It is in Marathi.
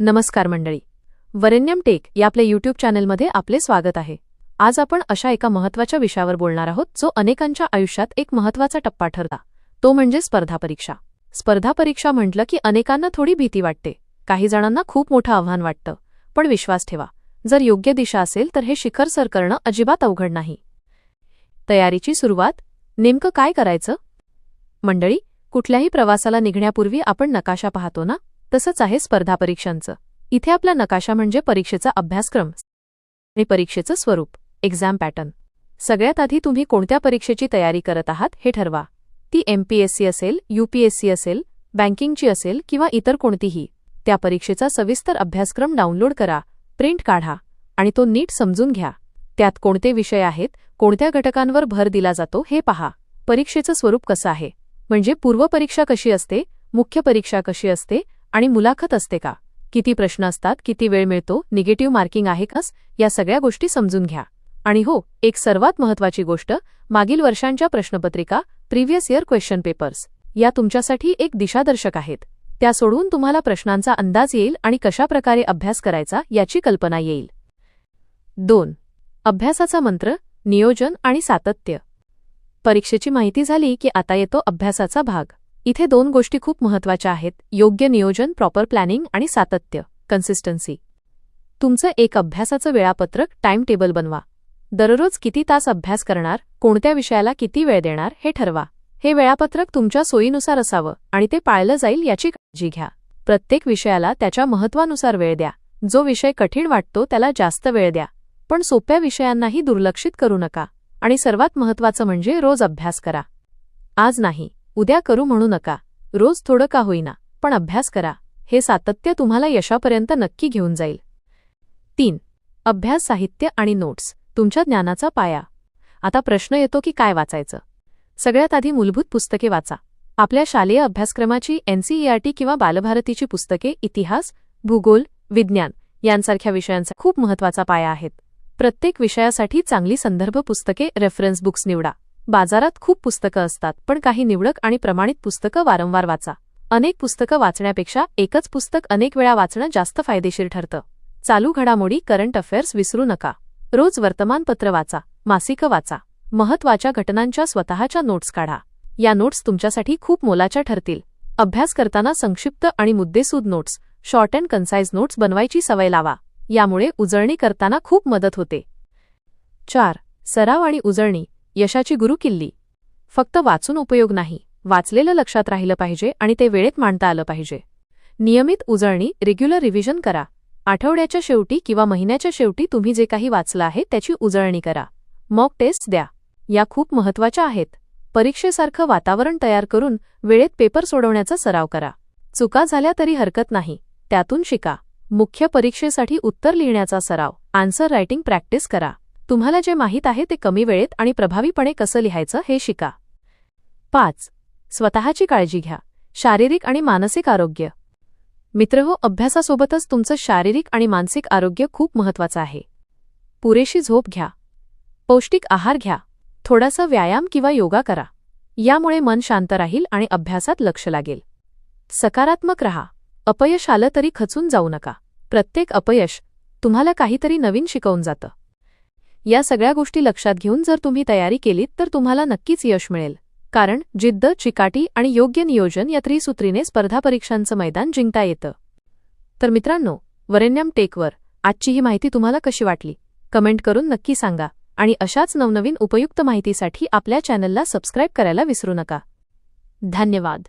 नमस्कार मंडळी. वरेण्यम टेक या आपल्या यूट्यूब चॅनलमध्ये आपले स्वागत आहे. आज आपण अशा एका महत्त्वाच्या विषयावर बोलणार आहोत जो अनेकांच्या आयुष्यात एक महत्त्वाचा टप्पा ठरला तो म्हणजे स्पर्धा परीक्षा. स्पर्धा परीक्षा म्हटलं की अनेकांना थोडी भीती वाटते. काही जणांना खूप मोठं आव्हान वाटतं. पण विश्वास ठेवा. जर योग्य दिशा असेल तर हे शिखर सर करणं अजिबात अवघड नाही. तयारीची सुरुवात. नेमकं काय करायचं? मंडळी कुठल्याही प्रवासाला निघण्यापूर्वी आपण नकाशा पाहतो ना? तसंच आहे स्पर्धा परीक्षांचं. इथे आपला नकाशा म्हणजे परीक्षेचा अभ्यासक्रम. आणि परीक्षेचं स्वरूप एक्झाम पॅटर्न सगळ्यात आधी तुम्ही कोणत्या परीक्षेची तयारी करत आहात हे ठरवा. ती एमपीएससी असेल यूपीएससी असेल बँकिंगची असेल किंवा इतर कोणतीही. त्या परीक्षेचा सविस्तर अभ्यासक्रम डाउनलोड करा प्रिंट काढा आणि तो नीट समजून घ्या. त्यात कोणते विषय आहेत कोणत्या घटकांवर भर दिला जातो हे पहा. परीक्षेचं स्वरूप कसं आहे? म्हणजे पूर्वपरीक्षा कशी असते मुख्य परीक्षा कशी असते आणि मुलाखत असते का? किती प्रश्न असतात किती वेळ मिळतो निगेटिव्ह मार्किंग आहे कस या सगळ्या गोष्टी समजून घ्या. आणि हो एक सर्वात महत्त्वाची गोष्ट मागील वर्षांच्या प्रश्नपत्रिका प्रिव्हियस इयर क्वेश्चन पेपर्स या तुमच्यासाठी एक दिशादर्शक आहेत. त्या सोडून तुम्हाला प्रश्नांचा अंदाज येईल आणि कशाप्रकारे अभ्यास करायचा याची कल्पना येईल. दोन. अभ्यासाचा मंत्र नियोजन आणि सातत्य. परीक्षेची माहिती झाली की आता येतो अभ्यासाचा भाग. इथे दोन गोष्टी खूप महत्त्वाच्या आहेत. योग्य नियोजन प्रॉपर प्लॅनिंग आणि सातत्य कन्सिस्टन्सी तुमचं एक अभ्यासाचं वेळापत्रक टाइम टेबल बनवा. दररोज किती तास अभ्यास करणार कोणत्या विषयाला किती वेळ देणार हे ठरवा. हे वेळापत्रक तुमच्या सोयीनुसार असावं आणि ते पाळलं जाईल याची काळजी घ्या. प्रत्येक विषयाला त्याच्या महत्त्वानुसार वेळ द्या. जो विषय कठीण वाटतो त्याला जास्त वेळ द्या. पण सोप्या विषयांनाही दुर्लक्षित करू नका आणि सर्वात महत्त्वाचं म्हणजे रोज अभ्यास करा. आज नाही. उद्या करू म्हणू नका. रोज थोडं का होईना पण अभ्यास करा. हे सातत्य तुम्हाला यशापर्यंत नक्की घेऊन जाईल. तीन. अभ्यास साहित्य आणि नोट्स. तुमच्या ज्ञानाचा पाया. आता प्रश्न येतो की काय वाचायचं? सगळ्यात आधी मूलभूत पुस्तके वाचा. आपल्या शालेय अभ्यासक्रमाची एनसीईआरटी किंवा बालभारतीची पुस्तके इतिहास भूगोल विज्ञान यांसारख्या विषयांचा खूप महत्त्वाचा पाया आहेत. प्रत्येक विषयासाठी चांगली संदर्भ पुस्तके रेफरन्स बुक्स निवडा. बाजारात खूप पुस्तकं असतात पण काही निवडक आणि प्रमाणित पुस्तकं वारंवार वाचा. अनेक पुस्तकं वाचण्यापेक्षा एकच पुस्तक अनेक वेळा वाचणं जास्त फायदेशीर ठरतं. चालू घडामोडी करंट अफेअर्स विसरू नका. रोज वर्तमानपत्र वाचा मासिकं वाचा. महत्त्वाच्या घटनांच्या स्वतःच्या नोट्स काढा. या नोट्स तुमच्यासाठी खूप मोलाच्या ठरतील. अभ्यास करताना संक्षिप्त आणि मुद्देसूद notes short and concise notes बनवायची सवय लावा. यामुळे उजळणी करताना खूप मदत होते. चार. सराव आणि उजळणी. यशाची गुरुकिल्ली फक्त वाचून उपयोग नाही वाचलेलं लक्षात राहिलं पाहिजे आणि ते वेळेत मांडता आलं पाहिजे. नियमित उजळणी रेग्युलर रिव्हिजन करा. आठवड्याच्या शेवटी किंवा महिन्याच्या शेवटी तुम्ही जे काही वाचलं आहे त्याची उजळणी करा. मॉक टेस्ट द्या. या खूप महत्त्वाच्या आहेत. परीक्षेसारखं वातावरण तयार करून वेळेत पेपर सोडवण्याचा सराव करा. चुका झाल्या तरी हरकत नाही. त्यातून शिका. मुख्य परीक्षेसाठी उत्तर लिहिण्याचा सराव. आन्सर रायटिंग प्रॅक्टिस करा. तुम्हाला जे माहीत आहे ते कमी वेळेत आणि प्रभावीपणे कसं लिहायचं हे शिका. पाच. स्वतःची काळजी घ्या. शारीरिक आणि मानसिक आरोग्य. मित्रहो अभ्यासासोबतच तुमचं शारीरिक आणि मानसिक आरोग्य खूप महत्त्वाचं आहे. पुरेशी झोप घ्या. पौष्टिक आहार घ्या. थोडासा व्यायाम किंवा योगा करा. यामुळे मन शांत राहील आणि अभ्यासात लक्ष लागेल. सकारात्मक रहा. अपयश आलं तरी खचून जाऊ नका. प्रत्येक अपयश तुम्हाला काहीतरी नवीन शिकवून जातं. या सगळ्या गोष्टी लक्षात घेऊन जर तुम्ही तयारी केलीत तर तुम्हाला नक्कीच यश मिळेल. कारण जिद्द चिकाटी आणि योग्य नियोजन या त्रिसूत्रीने स्पर्धा परीक्षांचं मैदान जिंकता येतं. तर मित्रांनो वरेण्यम टेकवर आजची ही माहिती तुम्हाला कशी वाटली? कमेंट करून नक्की सांगा आणि अशाच नवनवीन उपयुक्त माहितीसाठी आपल्या चॅनलला सबस्क्राईब करायला विसरू नका. धन्यवाद.